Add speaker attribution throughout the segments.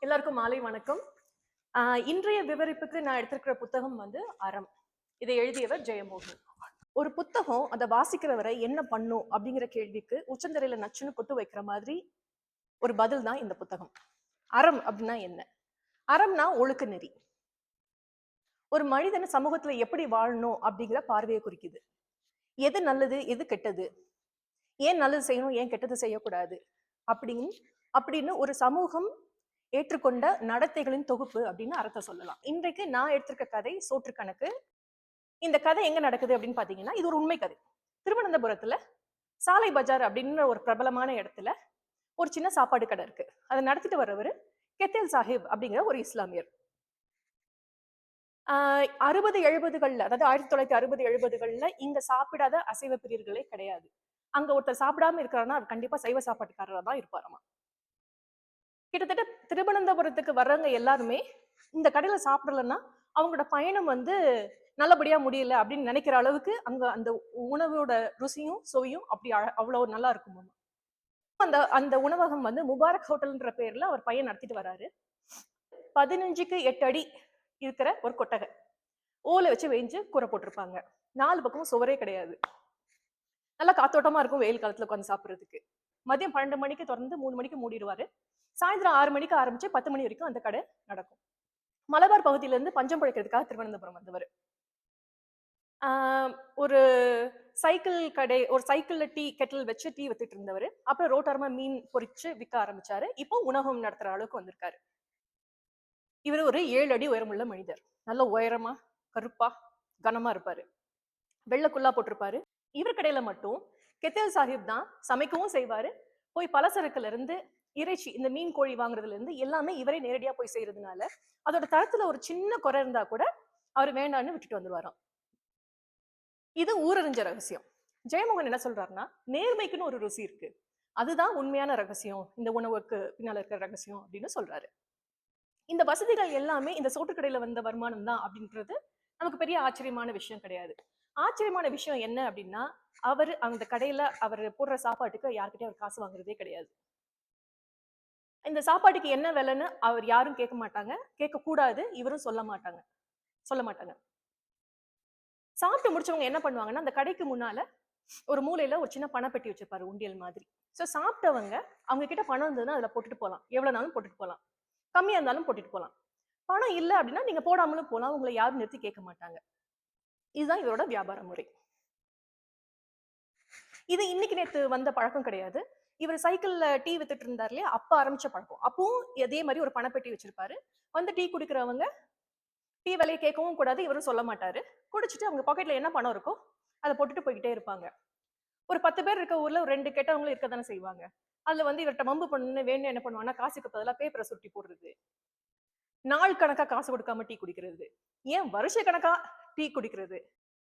Speaker 1: எல்லாருக்கும் மாலை வணக்கம். ஆஹ் இன்றைய விவரிப்புக்கு நான் எடுத்திருக்கிற புத்தகம் வந்து அறம். இதை எழுதியவர் ஜெயமோகன். ஒரு புத்தகம் அதை வாசிக்கிறவரை என்ன பண்ணும் அப்படிங்கிற கேள்விக்கு உச்சந்தரையில நச்சுன்னு கொட்டு வைக்கிற மாதிரி ஒரு பதில் தான் இந்த புத்தகம். அறம் அப்படின்னா என்ன? அறம்னா ஒழுக்க நெறி. ஒரு மனிதன் சமூகத்துல எப்படி வாழணும் அப்படிங்கிற பார்வையை குறிக்குது. எது நல்லது எது கெட்டது? ஏன் நல்லது செய்யணும் ஏன் கெட்டது செய்யக்கூடாது? அப்படின்னு அப்படின்னு ஒரு சமூகம் ஏற்றுக்கொண்ட நடத்தைகளின் தொகுப்பு அப்படின்னு அர்த்தம் சொல்லலாம். இன்றைக்கு நான் எடுத்திருக்க கதை சோற்று கணக்கு. இந்த கதை எங்க நடக்குது அப்படின்னு பாத்தீங்கன்னா இது ஒரு உண்மை கதை. திருவனந்தபுரத்துல சாலை பஜார் அப்படின்ற ஒரு பிரபலமான இடத்துல ஒரு சின்ன சாப்பாடு கடை இருக்கு. அதை நடத்திட்டு வர்றவர் கெத்தேல் சாஹிப் அப்படிங்கிற ஒரு இஸ்லாமியர். ஆஹ் அறுபது எழுபதுகள்ல அதாவது ஆயிரத்தி தொள்ளாயிரத்தி அறுபது எழுபதுகள்ல இங்க சாப்பிடாத அசைவ பிரியர்களே கிடையாது. அங்க ஒருத்தர் சாப்பிடாம இருக்கிறாருன்னா அது கண்டிப்பா சைவ சாப்பாட்டுக்காரரா தான் இருப்பாராமா? கிட்டத்தட்ட திருவனந்தபுரத்துக்கு வர்றவங்க எல்லாருமே இந்த கடையில சாப்பிடலன்னா அவங்களோட பயணம் வந்து நல்லபடியா முடியல அப்படின்னு நினைக்கிற அளவுக்கு அங்க அந்த உணவோட ருசியும் சுவையும் அப்படி அழ- அவ்வளவு நல்லா இருக்கும் அந்த அந்த உணவகம் வந்து முபாரக் ஹோட்டல்ன்ற பேர்ல அவர் பையன் நடத்திட்டு வராரு. பதினஞ்சுக்கு எட்டு அடி இருக்கிற ஒரு கொட்டகை. ஓலை வச்சு வேஞ்சு கூரை போட்டிருப்பாங்க. நாலு பக்கமும் சுவரே கிடையாது. நல்லா காத்தோட்டமா இருக்கும் வெயில் காலத்துல உட்காந்து சாப்பிட்றதுக்கு. மதியம் பன்னெண்டு மணிக்கு திறந்து மூணு மணிக்கு மூடிடுவாரு. சாயந்தரம் ஆறு மணிக்கு ஆரம்பிச்சு பத்து மணி வரைக்கும் அந்த கடை நடக்கும். மலபார் பகுதியில இருந்து பஞ்சம் பிழைக்கிறதுக்காக திருவனந்தபுரம் வந்தவர். ஆஹ் ஒரு சைக்கிள் கடை ஒரு சைக்கிள்ல டீ கெட்டில் வச்சு டீ வித்துட்டு இருந்தவர். அப்புறம் ரோட்டோரமா மீன் பொரிச்சு விற்க ஆரம்பிச்சாரு. இப்போ உணவகம் நடத்துற அளவுக்கு வந்திருக்காரு. இவர் ஒரு ஏழு அடி உயரமுள்ள மனிதர். நல்ல உயரமா கருப்பா கனமா இருப்பாரு. வெள்ளை குல்லா போட்டிருப்பாரு. இவர் கடையில மட்டும் கெத்தேல் சாஹிப் தான் சமைக்கவும் செய்வாரு. போய் பலசரக்குல இருந்து இறைச்சி இந்த மீன் கோழி வாங்குறதுல இருந்து எல்லாமே இவரே நேரடியா போய் செய்யறதுனால அதோட தரத்துல ஒரு சின்ன குறை இருந்தா கூட அவர் வேண்டான்னு விட்டுட்டு வந்துருவாராம். இது ஊரறிஞ்ச ரகசியம். ஜெயமோகன் என்ன சொல்றாருன்னா நேர்மைக்குன்னு ஒரு ருசி இருக்கு. அதுதான் உண்மையான ரகசியம். இந்த உணவுக்கு பின்னால இருக்கிற ரகசியம் அப்படின்னு சொல்றாரு. இந்த வசதிகள் எல்லாமே இந்த சோற்றுக்கடையில வந்த வருமானம் தான் அப்படின்றது நமக்கு பெரிய ஆச்சரியமான விஷயம் கிடையாது. ஆச்சரியமான விஷயம் என்ன அப்படின்னா அவர் அந்த கடையில அவர் போடுற சாப்பாட்டுக்கு யார்கிட்டயும் அவர் காசு வாங்குறதே கிடையாது. இந்த சாப்பாட்டுக்கு என்ன விலைன்னு அவர் யாரும் கேட்க மாட்டாங்க. கேட்கக்கூடாது இவரும் சொல்ல மாட்டாங்க. சொல்ல மாட்டாங்க. சாப்பிட்டு முடிச்சவங்க என்ன பண்ணுவாங்கன்னா அந்த கடைக்கு முன்னால ஒரு மூலையில ஒரு சின்ன பணப்பெட்டி வச்சிருப்பாரு உண்டியல் மாதிரி. ஸோ சாப்பிட்டவங்க அவங்க கிட்ட பணம் இருந்ததுன்னா அதுல போட்டுட்டு போகலாம் எவ்வளோனாலும் போட்டுட்டு போகலாம் கம்மியா இருந்தாலும் போட்டுட்டு போகலாம் பணம் இல்லை அப்படின்னா நீங்க போடாமலும் போகலாம் உங்களை யாரும் நிறுத்தி கேட்க மாட்டாங்க. இதுதான் இவரோட வியாபார முறை. இது இன்னைக்கு நேத்து வந்த பழக்கம் கிடையாது. இவர் சைக்கிள்ல டீ வித்துட்டு இருந்தார் இல்லையா? அப்ப ஆரம்பிச்ச பழக்கம். அப்பவும் அதே மாதிரி ஒரு பணப்பெட்டி வச்சிருப்பாரு. வந்து டீ குடிக்கிறவங்க டீ விலையை கேட்கவும் கூடாது இவரும் சொல்ல மாட்டாரு. குடிச்சிட்டு அவங்க பாக்கெட்ல என்ன பணம் இருக்கோ அதை போட்டுட்டு போய்கிட்டே இருப்பாங்க. ஒரு பத்து பேர் இருக்க ஊர்ல ஒரு ரெண்டு கெட்டவங்களும் இருக்க தானே செய்வாங்க. அதுல வந்து இவர்கிட்ட மம்பு பண்ணு வேணும் என்ன பண்ணுவாங்கன்னா காசுக்கு பதிலாக பேப்பரை சுட்டி போடுறது. நாள் கணக்கா காசு கொடுக்காம டீ குடிக்கிறது. ஏன் வருஷ கணக்கா டீ குடிக்கிறது?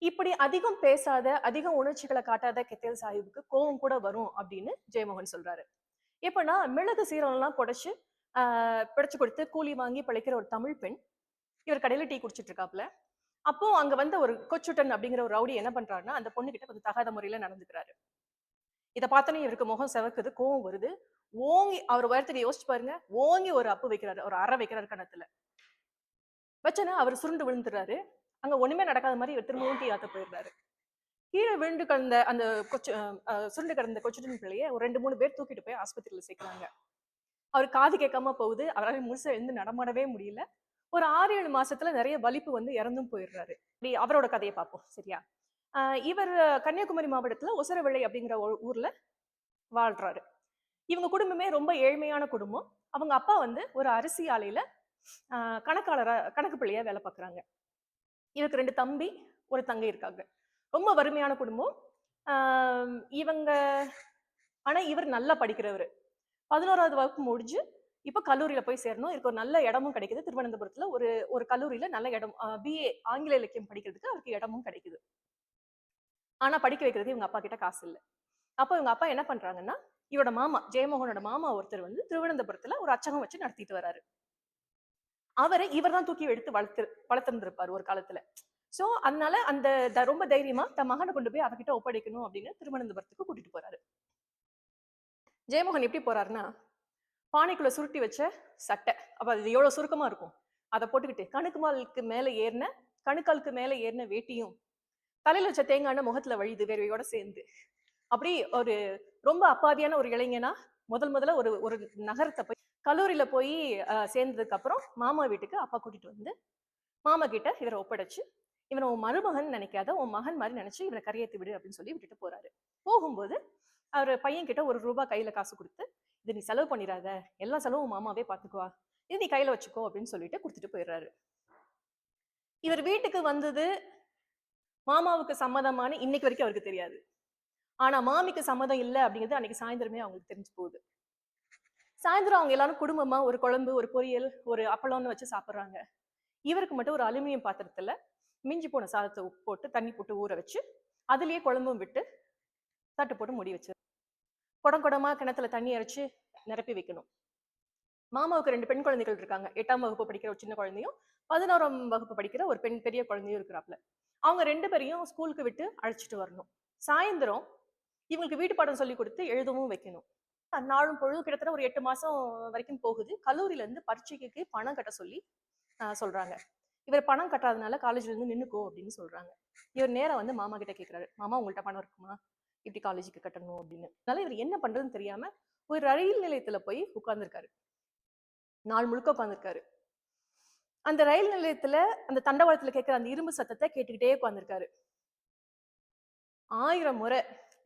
Speaker 1: இப்படி அதிகம் பேசாத அதிகம் உணர்ச்சிகளை காட்டாத கெத்தேல் சாஹிபுக்கு கோவம் கூட வரும் அப்படின்னு ஜெயமோகன் சொல்றாரு. எப்படின்னா மிளகு சீரகம்லாம் புடைச்சு ஆஹ் பிடைச்சு கொடுத்து கூலி வாங்கி பிழைக்கிற ஒரு தமிழ் பெண். இவர் கடையில டீ குடிச்சிட்டு இருக்காப்ல அப்போ அங்க வந்த ஒரு கொச்சுட்டன் அப்படிங்கிற ஒரு ரவுடி என்ன பண்றாருன்னா அந்த பொண்ணு கிட்ட கொஞ்சம் தகாத முறையில நடந்துக்கிறாரு. இதை பார்த்தோன்னே இவருக்கு முகம் செவக்குது கோவம் வருது. ஓங்கி அவர் உயரத்துக்கு யோசிச்சு பாருங்க ஓங்கி ஒரு அப்பு வைக்கிறாரு ஒரு அறை வைக்கிறாரு கணத்துல வச்சனா அவர் சுருண்டு விழுந்துறாரு அங்க ஒண்ணுமே நடக்காத மாதிரி இவர் திரும்பவும் டீ ஆத்த போயிடுறாரு. கீழே விழுந்து கிடந்த அந்த கொச்சு சுருண்டு கிடந்த கொச்சுடன் பிள்ளைய ஒரு ரெண்டு மூணு பேர் தூக்கிட்டு போய் ஆஸ்பத்திரியில சேர்க்கிறாங்க. அவர் காது கேட்காம போகுது. அவரால் முழுசா எழுந்து நடமாடவே முடியல. ஒரு ஆறு ஏழு மாசத்துல நிறைய வலிப்பு வந்து இறந்தும் போயிடுறாரு. இப்படி அவரோட கதையை பார்ப்போம். சரியா? ஆஹ் இவர் கன்னியாகுமரி மாவட்டத்துல ஒசரவிளை அப்படிங்கிற ஒரு ஊர்ல வாழ்றாரு. இவங்க குடும்பமே ரொம்ப ஏழ்மையான குடும்பம். அவங்க அப்பா வந்து ஒரு அரிசி ஆலையில ஆஹ் கணக்காளரா கணக்கு பிள்ளையா வேலை பார்க்குறாங்க. இவருக்கு ரெண்டு தம்பி ஒரு தங்கை இருக்காங்க. ரொம்ப வறுமையான குடும்பம். ஆஹ் இவங்க ஆனா இவர் நல்லா படிக்கிறவர். பதினோராவது வகுப்பு முடிஞ்சு இப்போ கல்லூரியில் போய் சேரணும். இதுக்கு ஒரு நல்ல இடமும் கிடைக்குது. திருவனந்தபுரத்துல ஒரு ஒரு கல்லூரியில நல்ல இடம் பிஏ ஆங்கில இலக்கியம் படிக்கிறதுக்கு அவருக்கு இடமும் கிடைக்குது. ஆனா படிக்க வைக்கிறது இவங்க அப்பா கிட்ட காசு இல்லை. அப்போ இவங்க அப்பா என்ன பண்றாங்கன்னா இவரோட மாமா ஜெயமோகனோட மாமா ஒருத்தர் வந்து திருவனந்தபுரத்துல ஒரு அச்சகம் வச்சு நடத்திட்டு வராரு. அவரை இவர் தான் தூக்கி எடுத்து வளர்த்து வளர்த்திருந்திருப்பாரு ஒரு காலத்துல. சோ அதனால அந்த த- ரொம்ப தைரியமா தன் மகனை கொண்டு போய் அவகிட்ட ஒப்படைக்கணும் அப்படின்னு திருவனந்தபுரத்துக்கு கூட்டிட்டு போறாரு. ஜெயமோகன் எப்படி போறாருன்னா பானைக்குள்ள சுருட்டி வச்ச சட்டை அப்ப அது எவ்வளவு சுருக்கமா இருக்கும்? அதை போட்டுக்கிட்டு கணுக்குமாலுக்கு மேல ஏறின கணுக்காலுக்கு மேல ஏறின வேட்டியும் தலையில வச்ச தேங்காய் முகத்துல வழிது வேர்வையோட சேர்ந்து. அப்படி ஒரு ரொம்ப அப்பாவியான ஒரு இளைஞனா முதல் முதல்ல ஒரு ஒரு நகரத்தை போய் கல்லூரியில் போய் சேர்ந்ததுக்கப்புறம் சேர்ந்ததுக்கு அப்புறம் மாமா வீட்டுக்கு அப்பா கூட்டிட்டு வந்து மாமா கிட்ட இவரை ஒப்படைச்சு இவனை உன் மருமகன் நினைக்காத உன் மகன் மாதிரி நினைச்சு இவரை கரையேற்றி விடு அப்படின்னு சொல்லி விட்டுட்டு போறாரு. போகும்போது அவர் பையன் கிட்ட ஒரு ரூபாய் கையில காசு கொடுத்து இது நீ செலவு பண்ணிடாத எல்லா செலவும் மாமாவே பார்த்துக்குவா இது நீ கையில வச்சுக்கோ அப்படின்னு சொல்லிட்டு கொடுத்துட்டு போயிடுறாரு இவர் வீட்டுக்கு வந்தது மாமாவுக்கு சம்மதமானு இன்னைக்கு வரைக்கும் அவருக்கு தெரியாது. ஆனா மாமிக்கு சம்மதம் இல்லை அப்படிங்கிறது அன்னைக்கு சாயந்தரமே அவங்களுக்கு தெரிஞ்சு போகுது. சாயந்தரம் அவங்க எல்லாரும் குடும்பமா ஒரு குழம்பு ஒரு பொரியல் ஒரு அப்பளம்னு வச்சு சாப்பிடுறாங்க. இவருக்கு மட்டும் ஒரு அலுமினியம் பாத்திரத்துல மிஞ்சி போன சாதத்தை உப்பு போட்டு தண்ணி போட்டு ஊற வச்சு அதுலயே குழம்பும் விட்டு தட்டு போட்டு முடி வச்சு குடம் குடமா கிணத்துல தண்ணி அரைச்சு நிரப்பி வைக்கணும். மாமாவுக்கு ரெண்டு பெண் குழந்தைகள் இருக்காங்க. எட்டாம் வகுப்பு படிக்கிற ஒரு சின்ன குழந்தையும் பதினோராம் வகுப்பு படிக்கிற ஒரு பெண் பெரிய குழந்தையும் இருக்கிறாப்ல அவங்க ரெண்டு பேரையும் ஸ்கூலுக்கு விட்டு அழைச்சிட்டு வரணும். சாயந்தரம் இவங்களுக்கு வீட்டு பாடம் சொல்லி கொடுத்து எழுதவும் வைக்கணும். நாளும் பொழுது கிட்டத்தட்ட ஒரு எட்டு மாசம் வரைக்கும் போகுது. கல்லூரியில இருந்து பரீட்சைக்கு பணம் கட்ட சொல்லி சொல்றாங்க. இவர் பணம் கட்டாதனால காலேஜ்ல இருந்து நின்னுக்கோ அப்படின்னு சொல்றாங்க. இவர் நேரம் வந்து மாமா கிட்ட கேட்கிறாரு மாமா உங்கள்ட்ட பணம் இருக்குமா? இப்படி காலேஜுக்கு கட்டணும் அப்படின்னு. அதனால இவர் என்ன பண்றதுன்னு தெரியாம ஒரு ரயில் நிலையத்துல போய் உட்கார்ந்துருக்காரு. நாள் முழுக்க உட்கார்ந்துருக்காரு. அந்த ரயில் நிலையத்துல அந்த தண்டவாளத்துல கேட்கிற அந்த இரும்பு சத்தத்தை கேட்டுக்கிட்டே உட்காந்துருக்காரு ஆயிரம் முறை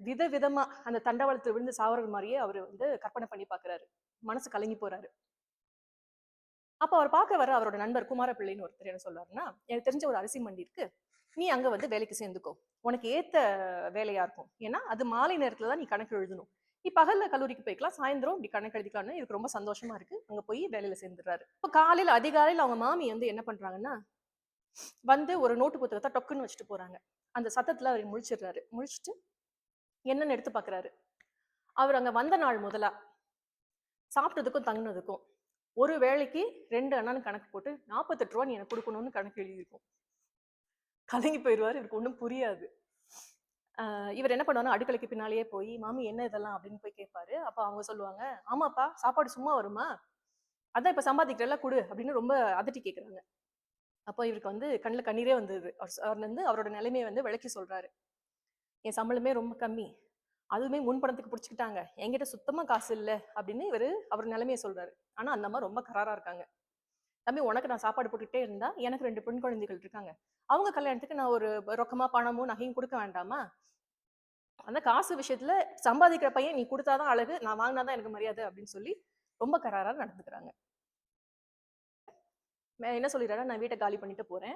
Speaker 1: விதவிதமா அந்த தண்டவாளத்துல விழுந்து சாவறது மாதிரியே அவர் வந்து கற்பனை பண்ணி பாக்குறாரு. மனசு கலங்கி போறாரு. அப்ப அவர் பார்க்க வர அவரோட நண்பர் குமார பிள்ளைன்னு ஒருத்தர் என்ன சொல்றாருன்னா எனக்கு தெரிஞ்ச ஒரு அரிசி மண்டி இருக்கு நீ அங்க வந்து வேலைக்கு சேர்ந்துக்கோ. உனக்கு ஏத்த வேலையா இருக்கும். ஏன்னா அது மாலை நேரத்துல தான் நீ கணக்கு எழுதணும். நீ பகல்ல கல்லூரிக்கு போய்க்கலாம் சாயந்தரம் இப்படி கணக்கு எழுதிக்கலாம்னு எனக்கு ரொம்ப சந்தோஷமா இருக்கு. அங்க போய் வேலையில சேர்ந்துடுறாரு. இப்போ காலையில அதிகாலையில அவங்க மாமி வந்து என்ன பண்றாங்கன்னா வந்து ஒரு நோட்டு புத்தகத்தை டொக்குன்னு வச்சுட்டு போறாங்க. அந்த சத்தத்துல அவர் முழிச்சிடுறாரு. முழிச்சிட்டு என்னன்னு எடுத்து பார்க்குறாரு அவர் அங்கே வந்த நாள் முதலா சாப்பிட்டதுக்கும் தங்கினதுக்கும் ஒரு வேளைக்கு ரெண்டு அண்ணான்னு கணக்கு போட்டு நாற்பத்தெட்டு ரூபா நீ எனக்கு கொடுக்கணும்னு கணக்கு எழுதியிருக்கும். கலங்கி போயிடுவார் இவருக்கு ஒன்றும் புரியாது. இவர் என்ன பண்ணுவாருன்னா அடுக்கலைக்கு பின்னாலேயே போய் மாமி என்ன இதெல்லாம்? அப்படின்னு போய் கேட்பாரு. அப்போ அவங்க சொல்லுவாங்க ஆமாப்பா சாப்பாடு சும்மா வருமா? அதான் இப்போ சம்பாதிக்கிறல கொடு அப்படின்னு ரொம்ப அதட்டி கேட்குறாங்க அப்போ இவருக்கு வந்து கண்ணில் கண்ணீரே வந்தது. அவர் அவர் வந்து அவரோட நிலைமையை வந்து விளக்கி சொல்றாரு. என் சம்பளமே ரொம்ப கம்மி. அதுவுமே முன்பணத்துக்கு பிடிச்சிக்கிட்டாங்க. என்கிட்ட சுத்தமாக காசு இல்லை அப்படின்னு இவர் அவர் நிலைமையை சொல்கிறாரு ஆனால் அந்த அம்மா ரொம்ப கராராக இருக்காங்க. தம்பி உனக்கு நான் சாப்பாடு போட்டுக்கிட்டே இருந்தா எனக்கு ரெண்டு பெண் குழந்தைகள் இருக்காங்க. அவங்க கல்யாணத்துக்கு நான் ஒரு ரொக்கமாக பணமும் நகையும் கொடுக்க வேண்டாமா? அந்த காசு விஷயத்துல சம்பாதிக்கிற பையன் நீ கொடுத்தாதான் அழகு நான் வாங்கினாதான் எனக்கு மரியாதை அப்படின்னு சொல்லி ரொம்ப கராராக நடந்துக்கிறாங்க. என்ன சொல்லிடுறாரு நான் வீட்டை காலி பண்ணிட்டு போறேன்.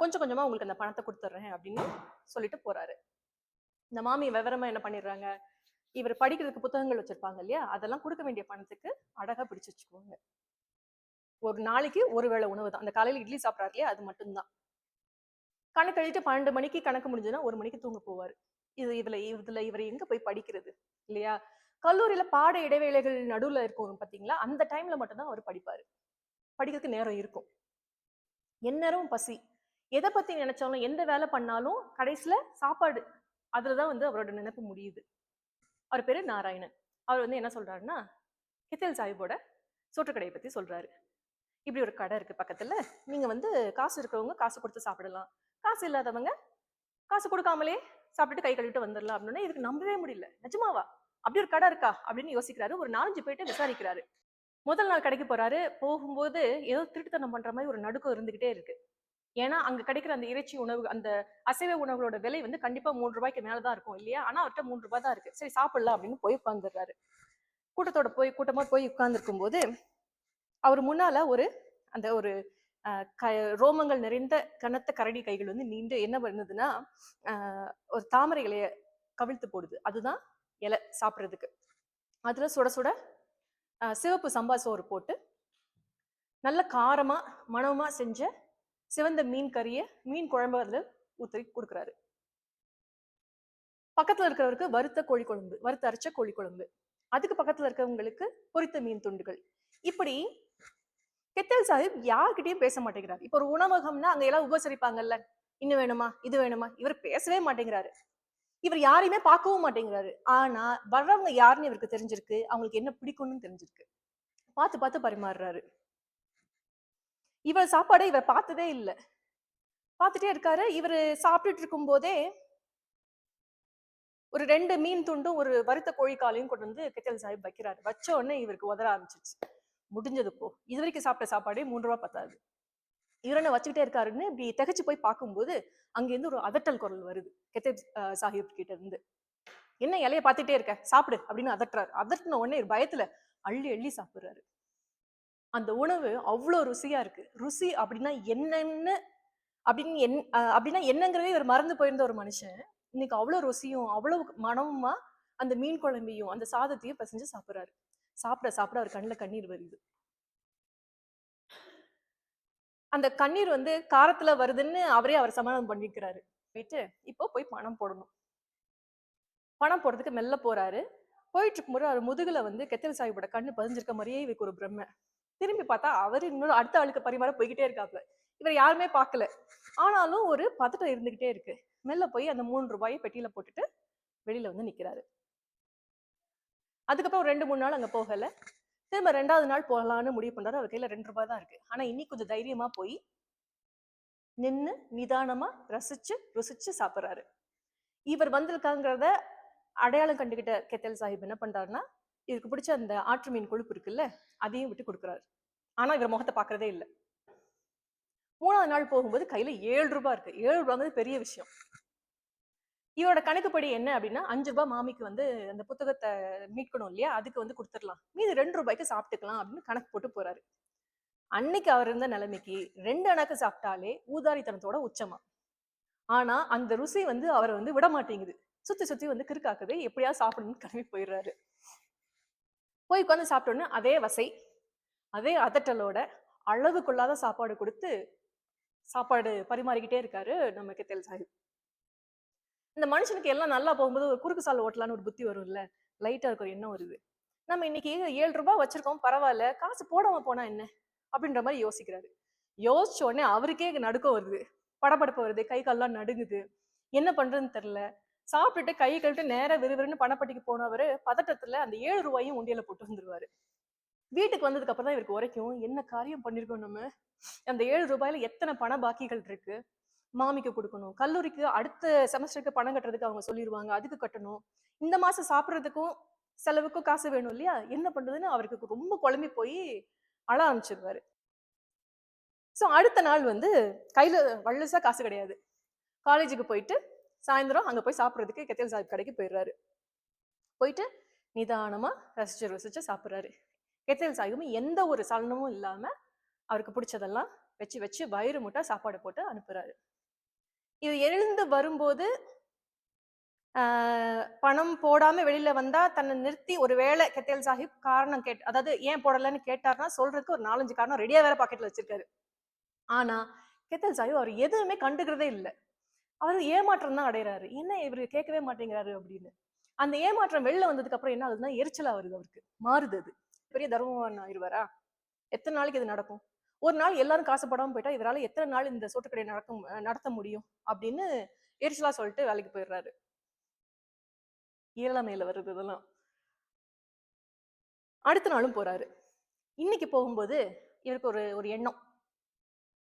Speaker 1: கொஞ்சம் கொஞ்சமா உங்களுக்கு அந்த பணத்தை கொடுத்துட்றேன் அப்படின்னு சொல்லிட்டு போறாரு. இந்த மாமி விவரமா என்ன பண்ணிடுறாங்க? இவர் படிக்கிறதுக்கு புத்தகங்கள் வச்சிருப்பாங்க இல்லையா? அதெல்லாம் கொடுக்க வேண்டிய பணத்துக்கு அழகா பிடிச்சு வச்சுக்குவாங்க. ஒரு நாளைக்கு ஒரு வேளை உணவு தான். அந்த காலையில இட்லி சாப்பிட்றாரு இல்லையா? அது மட்டும்தான். கணக்கு எழுதிட்டு பன்னெண்டு மணிக்கு கணக்கு முடிஞ்சதுன்னா ஒரு மணிக்கு தூங்க போவார். இது இதுல இதுல இவர் எங்க போய் படிக்கிறது? இல்லையா? கல்லூரியில பாட இடைவேளைகள் நடுவில் இருக்கும் பாத்தீங்களா அந்த டைம்ல மட்டும்தான் அவர் படிப்பாரு. படிக்கிறதுக்கு நேரம் இருக்கும். எந்நேரமும் பசி. எதை பத்தி நினைச்சாலும் எந்த வேலை பண்ணாலும் கடைசியில சாப்பாடு அதுலதான் வந்து அவரோட நினைப்பு முடியுது. அவர் பேரு நாராயணன். அவர் வந்து என்ன சொல்றாருன்னா கித்தல் சாஹிப்போட சோற்றுக்கடையை பத்தி சொல்றாரு. இப்படி ஒரு கடை இருக்கு பக்கத்துல. நீங்க வந்து காசு இருக்கிறவங்க காசு கொடுத்து சாப்பிடலாம். காசு இல்லாதவங்க காசு கொடுக்காமலே சாப்பிட்டுட்டு கை கழுவிட்டு வந்துடலாம் அப்படின்னா இதுக்கு நம்பவே முடியல. நிஜமாவா? அப்படி ஒரு கடை இருக்கா? அப்படின்னு யோசிக்கிறாரு. ஒரு நாலஞ்சு போயிட்டு விசாரிக்கிறாரு. முதல் நாள் கடைக்கு போறாரு. போகும்போது ஏதோ திருட்டுத்தனம் பண்ற மாதிரி ஒரு நடுக்கம் இருந்துகிட்டே இருக்கு. ஏன்னா அங்க கிடைக்கிற அந்த இறைச்சி உணவு அந்த அசைவ உணவுகளோட விலை வந்து கண்டிப்பா மூணு ரூபாய்க்கு மேலதான் இருக்கும் இல்லையா? ஆனா அவர்கிட்ட மூணு ரூபாய் தான் இருக்கு. சரி சாப்பிடலாம் அப்படின்னு போய் உட்கார்ந்துடுறாரு. கூட்டத்தோட போய் கூட்டமா போய் உட்கார்ந்துருக்கும் போது அவர் முன்னால ஒரு அந்த ஒரு அஹ், க ரோமங்கள் நிறைந்த கனத்த கரடி கைகள் வந்து நீண்டு என்ன பண்ணுதுன்னா ஒரு தாமரை இலைய கவிழ்த்து போடுது. அதுதான் இலை சாப்பிட்றதுக்கு. அதுல சுட சுட சிவப்பு சம்பா சோறு போட்டு நல்ல காரமா மனமா செஞ்ச சிவந்த மீன் கறிய மீன் குழம்பு அதுல ஊற்றி கொடுக்குறாரு. பக்கத்துல இருக்கிறவருக்கு வறுத்த கோழி குழம்பு வறுத்த அரைச்ச கோழி குழம்பு. அதுக்கு பக்கத்துல இருக்கிறவங்களுக்கு பொரித்த மீன் துண்டுகள். இப்படி கெத்தல் சாஹிப் யார்கிட்டயும் பேச மாட்டேங்கிறார். இப்போ ஒரு உணவகம்னா அங்க எல்லாம் உபசரிப்பாங்கல்ல. இன்னும் வேணுமா? இது வேணுமா? இவர் பேசவே மாட்டேங்கிறாரு. இவர் யாரையுமே பார்க்கவும் மாட்டேங்கிறாரு. ஆனா வர்றவங்க யாருன்னு இவருக்கு தெரிஞ்சிருக்கு. அவங்களுக்கு என்ன பிடிக்கும்னு தெரிஞ்சிருக்கு. பார்த்து பார்த்து பரிமாறுறாரு. இவர் சாப்பாடை இவர் பார்த்ததே இல்லை. பார்த்துட்டே இருக்காரு. இவர் சாப்பிட்டுட்டு இருக்கும் போதே ஒரு ரெண்டு மீன் துண்டும் ஒரு வறுத்த கோழிக்காலையும் கொண்டு வந்து கெட்டல் சாஹிப் வைக்கிறாரு. வச்ச உடனே இவருக்கு உதற ஆரம்பிச்சிச்சு முடிஞ்சது போ. இது வரைக்கும் சாப்பிட்ட சாப்பாடே மூன்று ரூபா பத்தாது. இவர் என்ன வச்சுக்கிட்டே இருக்காருன்னு இப்படி திகச்சு போய் பார்க்கும்போது அங்கேருந்து ஒரு அதட்டல் குரல் வருது. கெத்தப் சாஹிப் கிட்ட இருந்து. என்ன இலைய பார்த்துட்டே இருக்க? சாப்பிடு அப்படின்னு அதட்டுறாரு. அதட்டின உடனே பயத்துல அள்ளி அள்ளி சாப்பிடுறாரு. அந்த உணவு அவ்வளோ ருசியா இருக்கு. ருசி அப்படின்னா என்னன்னு அப்படின்னு என் அஹ் அப்படின்னா என்னங்கிறதே இவர் மறந்து போயிருந்த ஒரு மனுஷன். இன்னைக்கு அவ்வளோ ருசியும் அவ்வளவு மனமுமா அந்த மீன் குழம்பையும் அந்த சாதத்தையும் பிசைஞ்சு சாப்பிடுறாரு. சாப்பிட சாப்பிட அவர் கண்ணில் கண்ணீர் வருது அந்த கண்ணீர் வந்து காரத்துல வருதுன்னு அவரே அவர் சமாதானம் பண்ணிக்கிறாரு. போயிட்டு இப்போ போய் பணம் போடணும். பணம் போடுறதுக்கு மெல்ல போறாரு. போயிட்டு இருக்கும்போது அவர் முதுகுல வந்து கெத்தல் சாஹிப்போட கண்ணு பதிஞ்சிருக்க மாதிரியே இவருக்கு ஒரு பிரம்மை. திரும்பி பார்த்தா அவர் இன்னொரு அடுத்த ஆளுக்கு பரிமாற போய்கிட்டே இருக்காப்ல. இவர் யாருமே பார்க்கல. ஆனாலும் ஒரு பதட்டம் இருந்துகிட்டே இருக்கு. மெல்ல போய் அந்த மூணு ரூபாயை பெட்டியில போட்டுட்டு வெளியில வந்து நிக்கிறாரு. அதுக்கப்புறம் ரெண்டு மூணு நாள் அங்க போகல. திரும்ப ரெண்டாவது நாள் போகலான்னு முடிவு பண்றாரு. அவர் கையில ரெண்டு ரூபாய் தான் இருக்கு. ஆனா இன்னைக்கு கொஞ்சம் தைரியமா போய் நின்று நிதானமா ரசிச்சு ருசிச்சு சாப்பிடுறாரு. இவர் வந்திருக்காங்கிறத அடையாளம் கண்டுகிட்ட கெத்தல் சாஹிப் என்ன பண்றாருன்னா இதுக்கு பிடிச்ச அந்த ஆற்று மீன் கொழுப்பு இருக்குல்ல அதையும் விட்டு கொடுக்குறாரு. ஆனால் இவர் முகத்தை பார்க்கறதே இல்லை. மூணாவது நாள் போகும்போது கையில் ஏழு ரூபாய் இருக்கு. ஏழு ரூபாங்கிறது பெரிய விஷயம். இவரோட கணக்குப்படி என்ன அப்படின்னா அஞ்சு ரூபாய் மாமிக்கு வந்து அந்த புத்தகத்தை மீட்கணும் இல்லையா? அதுக்கு வந்து கொடுத்துடலாம். மீது ரெண்டு ரூபாய்க்கு சாப்பிட்டுக்கலாம் அப்படின்னு கணக்கு போட்டு போறாரு. அன்னைக்கு அவர் இருந்த நிலைமைக்கு ரெண்டு அணக்கு சாப்பிட்டாலே ஊதாரித்தனத்தோட உச்சமா. ஆனா அந்த ருசி வந்து அவரை வந்து விட மாட்டேங்குது சுத்தி சுத்தி வந்து கிறுக்காக்குது எப்படியா சாப்பிடணும்னு கிளம்பி போயிடுறாரு. போய் உட்காந்து சாப்பிட்டோன்னு அதே வசை அதே அதட்டலோட அளவு கொள்ளாத சாப்பாடு கொடுத்து சாப்பாடு பரிமாறிக்கிட்டே இருக்காரு நம்ம கெத்தல் சாஹிப். இந்த மனுஷனுக்கு எல்லாம் நல்லா போகும்போது ஒரு குறுக்கு சால் ஓட்டலான்னு ஒரு புத்தி வரும்ல? லைட்டா இருக்கும் என்ன எண்ணம் வருது. நம்ம இன்னைக்கு ஏழு ரூபாய் வச்சிருக்கோம் பரவாயில்ல காசு போடாம போனா என்ன? அப்படின்ற மாதிரி யோசிக்கிறாரு. யோசிச்ச உடனே அவருக்கே நடுக்கம் வருது. படபடப்பு வருது கை கால்லாம் நடுங்குது. என்ன பண்றதுன்னு தெரியல. சாப்பிட்டுட்டு கை கழுட்டு நேரா விறுவிறுன்னு பணப்பட்டிக்கு போனவர் பதட்டத்துல அந்த ஏழு ரூபாயும் உண்டியல போட்டு வந்துருவாரு. வீட்டுக்கு வந்ததுக்கு அப்புறம் தான் இவருக்கு உரைக்கும் என்ன காரியம் பண்ணிருக்கோம் நம்ம? அந்த ஏழு ரூபாயில எத்தனை பண பாக்கிகள் இருக்கு? மாமிக்கு கொடுக்கணும். கல்லூரிக்கு அடுத்த செமஸ்டருக்கு பணம் கட்டுறதுக்கு அவங்க சொல்லிடுவாங்க அதுக்கு கட்டணும். இந்த மாசம் சாப்பிட்றதுக்கும் செலவுக்கும் காசு வேணும் இல்லையா? என்ன பண்றதுன்னு அவருக்கு ரொம்ப குழம்பி போய் அழ ஆரம்பிச்சிருவாரு. ஸோ அடுத்த நாள் வந்து கையில வல்லுசா காசு கிடையாது. காலேஜுக்கு போயிட்டு சாயந்தரம் அங்கே போய் சாப்பிட்றதுக்கு கெத்தேல் சாஹிப் கடைக்கு போயிடுறாரு. போயிட்டு நிதானமாக ரசிச்சு ரசிச்சு சாப்பிட்றாரு. கெத்தேல் சாஹிபும் எந்த ஒரு சலனமும் இல்லாமல் அவருக்கு பிடிச்சதெல்லாம் வச்சு வச்சு வயிறு முட்டை சாப்பாடு போட்டு அனுப்புறாரு. இது எழுந்து வரும்போது பணம் போடாம வெளியில வந்தா தன்னை நிறுத்தி ஒரு வேளை கெத்தேல் சாஹிப் காரணம் கேட் அதாவது ஏன் போடலன்னு கேட்டார்னா சொல்றதுக்கு ஒரு நாலஞ்சு காரணம் ரெடியா வேற பாக்கெட்ல வச்சிருக்காரு. ஆனா கெத்தேல் சாஹிப் அவர் எதுவுமே கண்டுக்கிறதே இல்லை. அவர் ஏமாற்றம் தான் அடைகிறாரு என்ன இவர் கேட்கவே மாட்டேங்கிறாரு அப்படின்னு. அந்த ஏமாற்றம் வெளில வந்ததுக்கு அப்புறம் என்ன ஆகுதுன்னா எரிச்சலா வருது அவருக்கு. மாறுது அது. பெரிய தர்மவான் ஆயிடுவாரா? எத்தனை நாளைக்கு இது நடக்கும்? ஒரு நாள் எல்லாரும் காசு போடாம போயிட்டா இவரால் எத்தனை நாள் இந்த சோட்டுக்கடை நடக்கும் நடத்த முடியும்? அப்படின்னு எரிச்சலா சொல்லிட்டு வேலைக்கு போயிடுறாரு. இளமையில வருது இதெல்லாம். அடுத்த நாளும் போறாரு. இன்னைக்கு போகும்போது இவருக்கு ஒரு ஒரு எண்ணம்.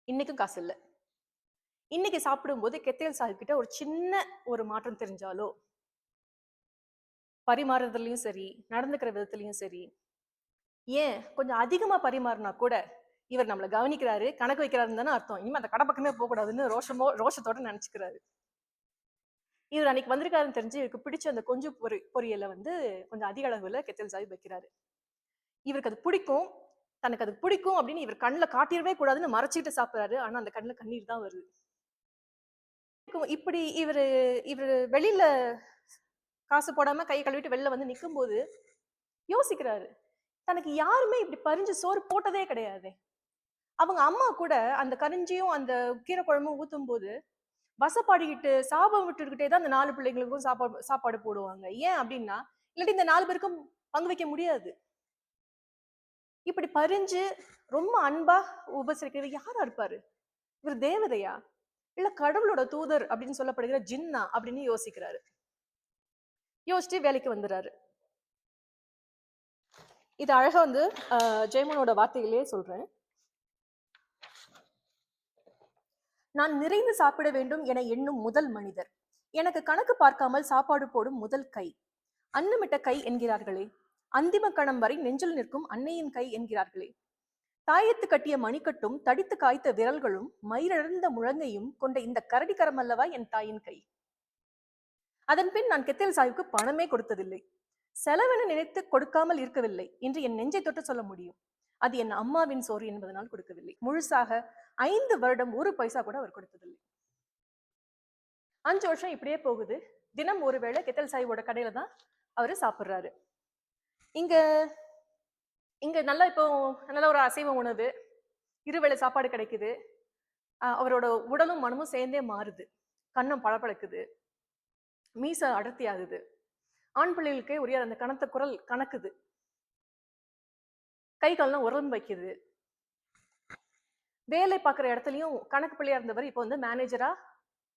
Speaker 1: இன்னைக்கும் காசு இல்லை இன்னைக்கு சாப்பிடும்போது கெத்தேல் சாஹிப் கிட்ட ஒரு சின்ன ஒரு மாற்றம் தெரிஞ்சாலோ? பரிமாறுறதுலயும் சரி நடந்துக்கிற விதத்துலயும் சரி. ஏன்? கொஞ்சம் அதிகமா பரிமாறினா கூட இவர் நம்மள கவனிக்கிறாரு கணக்கு வைக்கிறாருன்னு தானே அர்த்தம். இனிமே அந்த கடை பக்கமே போகக்கூடாதுன்னு ரோஷமோ ரோஷத்தோட நினைச்சுக்கிறாரு. இவர் அன்னைக்கு வந்திருக்காருன்னு தெரிஞ்சு இவருக்கு பிடிச்ச அந்த கொஞ்சம் பொறி பொரியலை வந்து கொஞ்சம் அதிக அளவுல கெத்தல் சாஹிப் வைக்கிறாரு. இவருக்கு அது பிடிக்கும் தனக்கு அது பிடிக்கும் அப்படின்னு இவர் கண்ணில் காட்டிடவே கூடாதுன்னு மறைச்சிட்டு சாப்பிடுறாரு. ஆனா அந்த கண்ணில் கண்ணீர் தான் வருது. இப்படி இவர் இவர் வெளியில காசு போடாம கை கழுவிட்டு வெளில வந்து நிக்கும்போது யோசிக்கிறாரு. தனக்கு யாருமே இப்படி பறிஞ்சு சோறு போட்டதே கிடையாது. அவங்க அம்மா கூட அந்த கரிஞ்சியும் அந்த கீரை குழம்பும் ஊத்தும் போது வசப்பாடிக்கிட்டு சாபம் விட்டுக்கிட்டே தான் அந்த நாலு பிள்ளைங்களுக்கும் சாப்பாடு சாப்பாடு போடுவாங்க. ஏன் அப்படின்னா இல்லாட்டி இந்த நாலு பேருக்கும் பங்கு வைக்க முடியாது. இப்படி பறிஞ்சு ரொம்ப அன்பா உபசரிக்கிறது யாரா இருப்பாரு? இவர் தேவதையா? இல்ல கடவுளோட தூதர் அப்படின்னு சொல்லப்படுகிற ஜின்னா அப்படின்னு யோசிக்கிறாரு. யோசிச்சு வேலைக்கு வந்துடுறாரு இது அழகா வந்து அஹ், ஜெயமோனோட வார்த்தையிலேயே சொல்றேன். நான் நிறைந்து சாப்பிட வேண்டும் என எண்ணும் முதல் மனிதர். எனக்கு கணக்கு பார்க்காமல் சாப்பாடு போடும் முதல் கை. அன்னமிட்ட கை என்கிறார்களே. அந்திம கணம் வரை நெஞ்சில் நிற்கும் அன்னையின் கை என்கிறார்களே. தாயத்து கட்டிய மணிக்கட்டும் தடித்து காய்த்த விரல்களும் மயிரிழந்த முழங்கையும் கொண்ட இந்த கரடிக்கரம் அல்லவா என் தாயின் கை? அதன் பின் நான் கெத்தேல் சாஹிப்க்கு பணமே கொடுத்ததில்லை. செலவென நினைத்து கொடுக்காமல் இருக்கவில்லை என்று என் நெஞ்சை தொட்டு சொல்ல முடியும். அது என் அம்மாவின் சோறு என்பதனால் கொடுக்கவில்லை. முழுசாக ஐந்து வருடம் ஒரு பைசா கூட அவர் கொடுத்ததில்லை. அஞ்சு வருஷம் இப்படியே போகுது. தினம் ஒருவேளை கெத்தல் சாஹிபோட கடையில தான் அவரு சாப்பிடுறாரு. இங்க இங்கே நல்லா இப்போ நல்ல ஒரு அசைவ உணவு இருவேளை சாப்பாடு கிடைக்குது. அவரோட உடலும் மனமும் சேர்ந்தே மாறுது. கண்ணம் பளபளக்குது. மீச அடர்த்தி ஆகுது ஆண் பிள்ளைகளுக்கே உரிய அந்த கணத்த குரல் கணக்குது கை கால்லாம் உரம் வைக்குது. வேலை பார்க்குற இடத்துலையும் கணக்கு பிள்ளையா இருந்தவர் இப்போ வந்து மேனேஜரா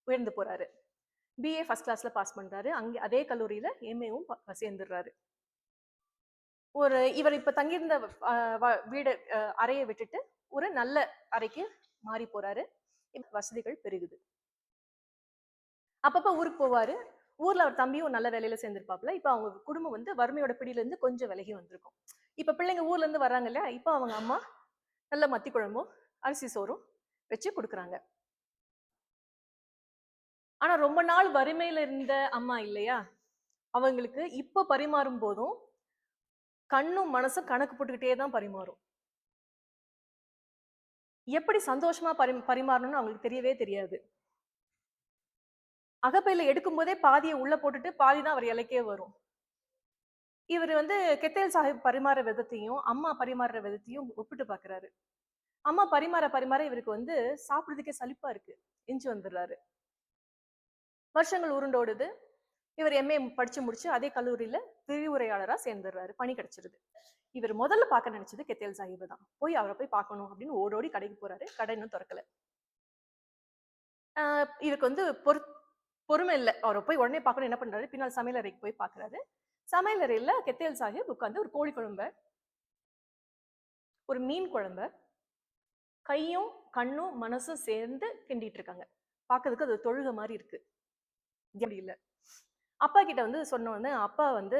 Speaker 1: உயர்ந்து போறாரு. பிஏ ஃபர்ஸ்ட் கிளாஸ்ல பாஸ் பண்றாரு. அங்கே அதே கல்லூரியில எம்ஏவும் சேர்ந்துடுறாரு. ஒரு இவர் இப்ப தங்கியிருந்த அஹ், வீடு அஹ், அறையை விட்டுட்டு ஒரு நல்ல அறைக்கு மாறி போறாரு. வசதிகள் பெருகுது. அப்பப்ப ஊருக்கு போவாரு. ஊர்ல அவர் தம்பியும் நல்ல வேலையில சேர்ந்திருப்பாப்ல இப்ப அவங்க குடும்பம் வந்து வறுமையோட பிடியில இருந்து கொஞ்சம் விலகி வந்திருக்கும். இப்ப பிள்ளைங்க ஊர்ல இருந்து வர்றாங்க இல்லையா? இப்ப அவங்க அம்மா நல்ல மத்தி குழம்பும் அரிசி சோறும் வச்சு கொடுக்குறாங்க. ஆனா ரொம்ப நாள் வறுமையில இருந்த அம்மா இல்லையா? அவங்களுக்கு இப்ப பரிமாறும் போதும் கண்ணும் மனசும் கணக்கு போட்டுக்கிட்டே தான் பரிமாறும். எப்படி சந்தோஷமா பரி பரிமாறணும்னு அவங்களுக்கு தெரியவே தெரியாது. அகப்பையில எடுக்கும் போதே பாதியை உள்ள போட்டுட்டு பாதி தான் அவர் இலைக்கே வரும். இவர் வந்து கெத்தேல் சாஹிப் பரிமாற விதத்தையும் அம்மா பரிமாறுற விதத்தையும் ஒப்பிட்டு பாக்குறாரு. அம்மா பரிமாற பரிமாற இவருக்கு வந்து சாப்பிடுறதுக்கே சலிப்பா இருக்கு. எஞ்சி வந்துடுறாரு. வருஷங்கள் உருண்டோடுது. இவர் எம்ஏ படிச்சு முடிச்சு அதே கல்லூரியில விரிவுரையாளராக சேர்ந்துடுறாரு. பணி கிடைச்சிருது. இவர் முதல்ல பார்க்க நினைச்சது கெத்தேல் சாஹிப் தான். போய் அவரை போய் பார்க்கணும் அப்படின்னு ஓடோடி கடைக்கு போறாரு. கடை இன்னும் திறக்கல. ஆஹ் இவருக்கு வந்து பொறு பொறுமை இல்லை. அவரை போய் உடனே பார்க்கணும். என்ன பண்றாரு? பின்னால் சமையலறைக்கு போய் பார்க்கறாரு. சமையலறையில கெத்தேல் சாஹிப் உட்காந்து ஒரு கோழி குழம்ப ஒரு மீன் குழம்ப கையும் கண்ணும் மனசும் சேர்ந்து கிண்டிட்டு இருக்காங்க. பார்க்கறதுக்கு அது தொழுக மாதிரி இருக்கு. அப்படி இல்லை. அப்பா கிட்ட வந்து சொன்ன உடனே அப்பா வந்து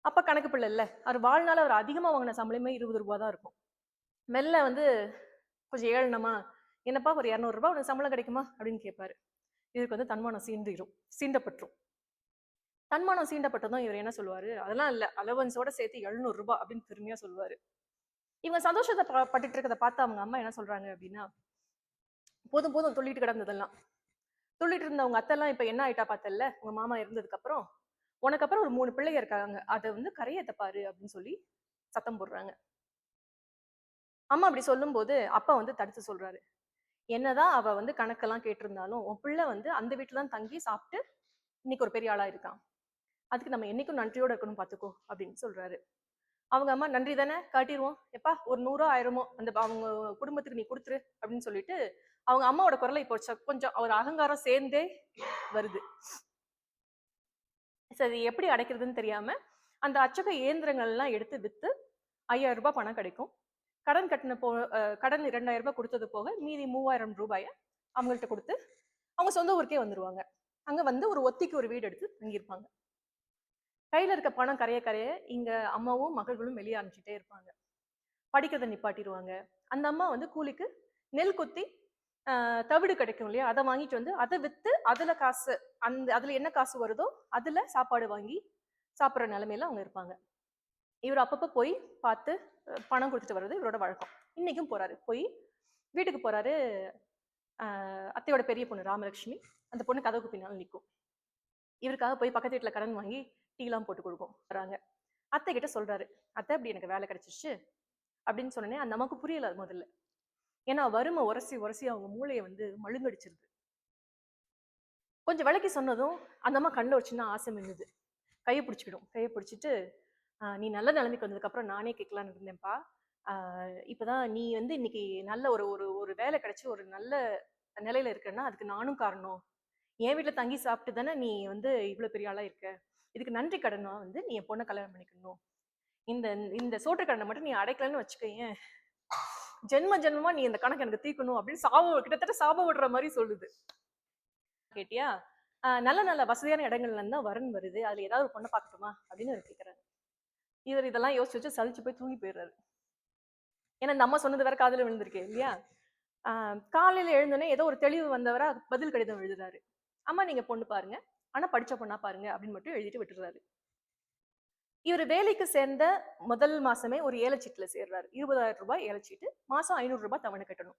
Speaker 1: அப்பா கணக்கு பிள்ளை இல்ல. அவர் வாழ்நாள் அவர் அதிகமா வாங்கின சம்பளமே இருபது ரூபா தான் இருக்கும். மெல்ல வந்து கொஞ்சம் ஏழனமா என்னப்பா ஒரு இரநூறுபா உனக்கு சம்பளம் கிடைக்குமா? அப்படின்னு கேட்பாரு இதுக்கு வந்து தன்மானம் சீண்டிடும் சீண்டப்பட்டுரும். தன்மானம் சீண்டப்பட்டதும் இவர் என்ன சொல்லுவாரு? அதெல்லாம் இல்ல அலவன்ஸோட சேர்த்து எழுநூறு ரூபாய் அப்படின்னு பெருமையா சொல்லுவாரு. இவங்க சந்தோஷத்தை ப- பட்டுட்டு இருக்கிறத பார்த்து அவங்க அம்மா என்ன சொல்றாங்க அப்படின்னா போதும் போதும் துள்ளிட்டு கிடந்ததெல்லாம். துள்ளிட்டு இருந்த உங்க அத்தெல்லாம் இப்ப என்ன ஆயிட்டா பார்த்தல உங்க மாமா இருந்ததுக்கு அப்புறம் உனக்கு அப்புறம் ஒரு மூணு பிள்ளைங்க இருக்காங்க. அதை வந்து கரையேத்த பாரு அப்படின்னு சொல்லி சத்தம் போடுறாங்க. அம்மா அப்படி சொல்லும்போது அப்பா வந்து தடுத்து சொல்றாரு. என்னதான் அவ வந்து கணக்கெல்லாம் கேட்டிருந்தாலும் உன் பிள்ளை வந்து அந்த வீட்டுல தான் தங்கி சாப்பிட்டு இன்னைக்கு ஒரு பெரிய ஆளா இருக்கான். அதுக்கு நம்ம என்னைக்கும் நன்றியோட இருக்கணும் பாத்துக்கோ அப்படின்னு சொல்றாரு. அவங்க அம்மா நன்றி தானே? காட்டிடுவோம் எப்பா ஒரு நூறோ ஆயிரமோ? அந்த அவங்க குடும்பத்துக்கு நீ கொடுத்துரு அப்படின்னு சொல்லிட்டு அவங்க அம்மாவோட குரலை இப்போ ச- கொஞ்சம் அவர் அகங்காரம் சேர்ந்தே வருது. சரி எப்படி அடைக்கிறதுன்னு தெரியாம அந்த அச்சக இயந்திரங்கள்லாம் எடுத்து வித்து ஐயாயிரம் ரூபாய் பணம் கிடைக்கும். கடன் கட்டின போ கடன் இரண்டாயிரம் ரூபாய் கொடுத்தது போக மீதி மூவாயிரம் ரூபாயை அவங்கள்ட்ட கொடுத்து அவங்க சொந்த ஊருக்கே வந்துருவாங்க. அங்க வந்து ஒரு ஒத்திக்கு ஒரு வீடு எடுத்து தங்கியிருப்பாங்க. கையில இருக்க பணம் கரைய கரைய இங்க அம்மாவும் மகள்களும் வெளியே அனுப்பிச்சிட்டே இருப்பாங்க. படிக்கிறதை நிப்பாட்டிடுவாங்க அந்த அம்மா வந்து கூலிக்கு நெல் கொத்தி தவிடு கிடைக்கும் இல்லையா? அதை வாங்கிட்டு வந்து அதை விற்று அதில் காசு அந்த அதில் என்ன காசு வருதோ அதில் சாப்பாடு வாங்கி சாப்பிட்ற நிலமையில அவங்க இருப்பாங்க. இவர் அப்பப்போ போய் பார்த்து பணம் கொடுத்துட்டு வர்றது இவரோட வழக்கம். இன்னைக்கும் போகிறாரு போய் வீட்டுக்கு போகிறாரு அத்தையோட பெரிய பொண்ணு ராமலட்சுமி அந்த பொண்ணு கதவுக்கு பின்னால் நிற்கும் இவருக்காக போய் பக்கத்து வீட்டில் கடன் வாங்கி டீலாம் போட்டு கொடுக்கும் வராங்க. அத்தை கிட்ட சொல்கிறாரு அத்தை அப்படி எனக்கு வேலை கிடச்சிருச்சு. அப்படின்னு சொன்னோடனே அந்த அம்மாவுக்கு புரியல அது முதல்ல. ஏன்னா வறுமை உரசி உரசி அவங்க மூளையை வந்து மழுங்கடிச்சிருது. கொஞ்சம் விலைக்கு சொன்னதும் அந்த அம்மா கண்ணில் ஒரு சின்ன ஆசை மின்னுது. கையை பிடிச்சிக்கிடும். கையை பிடிச்சிட்டு நீ நல்ல நிலைமைக்கு வந்ததுக்கப்புறம் நானே கேட்கலான்னு இருந்தேன்ப்பா. இப்போதான் நீ வந்து இன்னைக்கு நல்ல ஒரு ஒரு ஒரு வேலை கிடச்சி ஒரு நல்ல நிலையில இருக்கேன்னா அதுக்கு நானும் காரணம். என் வீட்டில் தங்கி சாப்பிட்டு தானே நீ வந்து இவ்வளோ பெரிய ஆளாக இருக்க. இதுக்கு நன்றி கடனாக வந்து நீ என் பொண்ணை கல்யாணம் பண்ணிக்கணும். இந்த இந்த சோற்றுக்கண்ணை மட்டும் நீ அடைக்கலன்னு வச்சுக்கோயேன். ஜென்ம ஜென்மமா நீ இந்த கணக்கு எனக்கு தீர்க்கணும் அப்படின்னு சாபம் கிட்டத்தட்ட சாபம் விடுற மாதிரி சொல்லுது. கேட்டியா? நல்ல நல்ல வசதியான இடங்கள்ல இருந்தா வரன் வருது. அதுல ஏதாவது ஒரு பொண்ணை பார்க்கட்டுமா? அப்படின்னு அவர் கேட்கிறாரு இவர் இதெல்லாம் யோசிச்சு வச்சு சலிச்சு போய் தூங்கி போயிடுறாரு. ஏன்னா இந்த அம்மா சொன்னது வேற காதல விழுந்திருக்கு இல்லையா? காலையில எழுந்தோடனே ஏதோ ஒரு தெளிவு வந்தவரா பதில் கடிதம் எழுதுறாரு. அம்மா நீங்க பொண்ணு பாருங்க. ஆனா படிச்ச பொண்ணா பாருங்க. அப்படின்னு மட்டும் எழுதிட்டு விட்டுறாரு. இவர் வேலைக்கு சேர்ந்த முதல் மாசமே ஒரு ஏலச்சீட்டுல சேர்றாரு. இருபதாயிரம் ரூபாய் ஏலச்சீட்டு மாசம் ஐநூறு ரூபாய் தவணை கட்டணும்.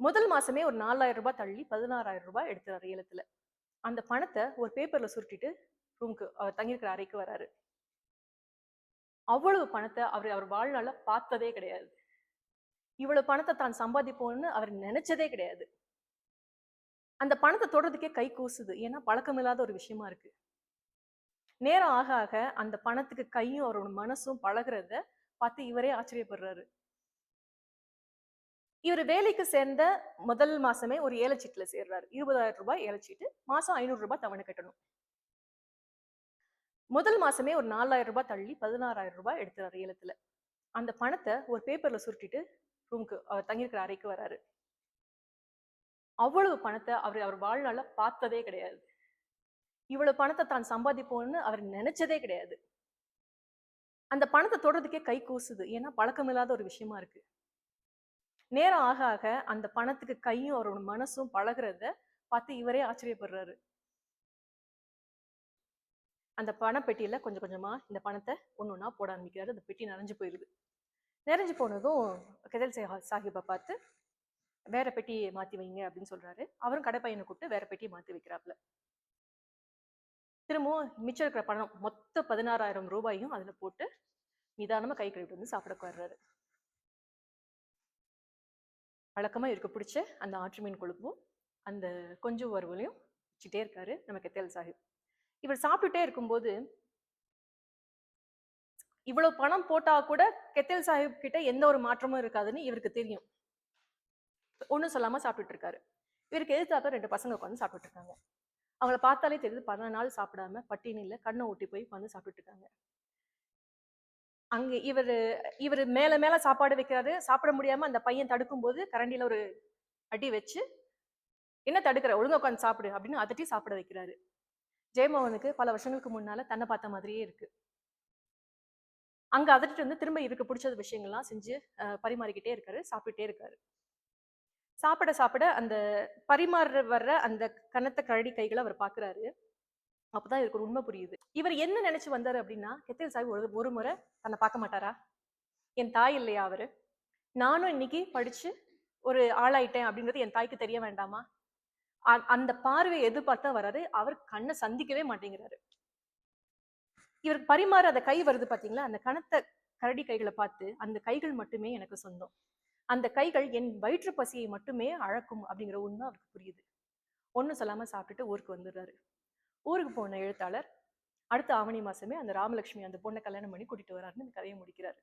Speaker 1: முதல் மாசமே ஒரு நாலாயிரம் ரூபாய் தள்ளி பதினாறாயிரம் ரூபாய் எடுத்துறாரு ஏலத்துல. அந்த பணத்தை ஒரு பேப்பர்ல சுருட்டிட்டு ரூமுக்கு அவர் தங்கியிருக்கிற அறைக்கு வராரு. அவ்வளவு பணத்தை அவர் அவர் வாழ்நாள்ல பார்த்ததே கிடையாது. இவ்வளவு பணத்தை தான் சம்பாதிப்போம்னு அவர் நினைச்சதே கிடையாது. அந்த பணத்தை தொடறதுக்கே கை கூசுது. ஏன்னா பழக்கமில்லாத ஒரு விஷயமா இருக்கு. நேரம் ஆக ஆக அந்த பணத்துக்கு கையும் அவரோட மனசும் பழகிறத பார்த்து இவரே ஆச்சரியப்படுறாரு. இவர் வேலைக்கு சேர்ந்த முதல் மாசமே ஒரு ஏலச்சீட்டுல சேர்றாரு. இருபதாயிரம் ரூபாய் ஏலச்சீட்டு மாசம் ஐநூறு ரூபாய் தவணை கட்டணும். முதல் மாசமே ஒரு நாலாயிரம் ரூபாய் தள்ளி பதினாறாயிரம் ரூபாய் எடுத்துறாரு ஏலத்துல. அந்த பணத்தை ஒரு பேப்பர்ல சுருட்டிட்டு ரூமுக்கு அவர் தங்கியிருக்கிற அறைக்கு வராரு. அவ்வளவு பணத்தை அவர் அவர் வாழ்நாள பார்த்ததே கிடையாது. இவ்வளவு பணத்தை தான் சம்பாதிப்போம்னு அவர் நினைச்சதே கிடையாது. அந்த பணத்தை தொடறதுக்கே கை கூசுது. ஏன்னா பழக்கம் இல்லாத ஒரு விஷயமா இருக்கு. நேரம் ஆக ஆக அந்த பணத்துக்கு கையும் அவரோட மனசும் பழகுறத பார்த்து இவரே ஆச்சரியப்படுறாரு. அந்த பணப்பெட்டியில கொஞ்சம் கொஞ்சமா இந்த பணத்தை ஒன்று ஒன்றா போட ஆரம்பிக்கிறாரு. அந்த பெட்டி நிறைஞ்சு போயிருது. நிறைஞ்சு போனதும் கெதல் சாஹிப்பை பார்த்து வேற பெட்டியை மாத்தி வைங்க அப்படின்னு சொல்றாரு. அவரும் கடை பையனை கூப்பிட்டு வேற பெட்டியை மாத்தி வைக்கிறாப்புல. திரும்பவும் மிச்சம் இருக்கிற பணம் மொத்த பதினாறாயிரம் ரூபாயும் அதுல போட்டு நிதானமாக கை கழுவிட்டு வந்து சாப்பிட வர்றாரு வழக்கமா இருக்க பிடிச்ச அந்த ஆற்று மீன் கொழுப்பும் அந்த கொஞ்சம் வறுவலையும் வச்சுட்டே இருக்காரு நம்ம கெத்தேல் சாஹிப். இவர் சாப்பிட்டுட்டே இருக்கும்போது இவ்வளவு பணம் போட்டா கூட கெத்தேல் சாஹிப் கிட்ட எந்த ஒரு மாற்றமும் இருக்காதுன்னு இவருக்கு தெரியும். ஒண்ணும் சொல்லாம சாப்பிட்டுட்டு இருக்காரு. இவருக்கு எதிர்த்தாப்ப ரெண்டு பசங்க உட்காந்து சாப்பிட்டுட்டு இருக்காங்க. அவங்கள பார்த்தாலே தெரியுது பதினாலு நாள் சாப்பிடாம பட்டினியில் கண்ணை ஓட்டி போய் உட்காந்து சாப்பிட்டுட்டு இருக்காங்க. அங்கே இவர் இவர் மேலே மேலே சாப்பாடு வைக்கிறாரு. சாப்பிட முடியாமல் அந்த பையன் தடுக்கும்போது கரண்டியில் ஒரு அடி வச்சு என்ன தடுக்கிற? ஒழுங்கா உட்காந்து சாப்பிடு அப்படின்னு அதட்டி சாப்பிட வைக்கிறாரு. ஜெயமோகனுக்கு பல வருஷங்களுக்கு முன்னால தன்னை பார்த்த மாதிரியே இருக்கு. அங்க அதட்டிட்டு வந்து திரும்ப இவருக்கு பிடிச்ச விஷயங்கள்லாம் செஞ்சு பரிமாறிக்கிட்டே இருக்காரு சாப்பிட்டுட்டே இருக்காரு. சாப்பிட சாப்பிட அந்த பரிமாற வர்ற அந்த கனத்த கரடி கைகளை அவர் பார்க்குறாரு. அப்போதான் இவருக்கு ஒரு உண்மை புரியுது. இவர் என்ன நினைச்சு வந்தார் அப்படின்னா கெத்தில் சாஹிப் ஒரு ஒரு முறை தன்னை பார்க்க மாட்டாரா? என் தாய் இல்லையா அவர்? நானும் இன்னைக்கு படிச்சு ஒரு ஆளாயிட்டேன் அப்படிங்கிறது என் தாய்க்கு தெரிய வேண்டாமா? அ- அந்த பார்வையை எதிர்பார்த்தா வராரு. அவர் கண்ணை சந்திக்கவே மாட்டேங்கிறாரு. இவருக்கு பரிமாற அந்த கை வருது பாத்தீங்களா? அந்த கணத்தை கரடி கைகளை பார்த்து அந்த கைகள் மட்டுமே எனக்கு சொந்தம். அந்த கைகள் என் வயிற்று பசியை மட்டுமே அழக்கும் அப்படிங்கிற உண்மை அவருக்கு புரியுது. ஒன்றும் சொல்லாம சாப்பிட்டுட்டு ஊருக்கு வந்துடுறாரு. ஊருக்கு போன எழுத்தாளர் அடுத்த ஆவணி மாசமே அந்த ராமலட்சுமி அந்த பொண்ணை கல்யாணம் பண்ணி கூட்டிட்டு வராருன்னு கதையை முடிக்கிறாரு.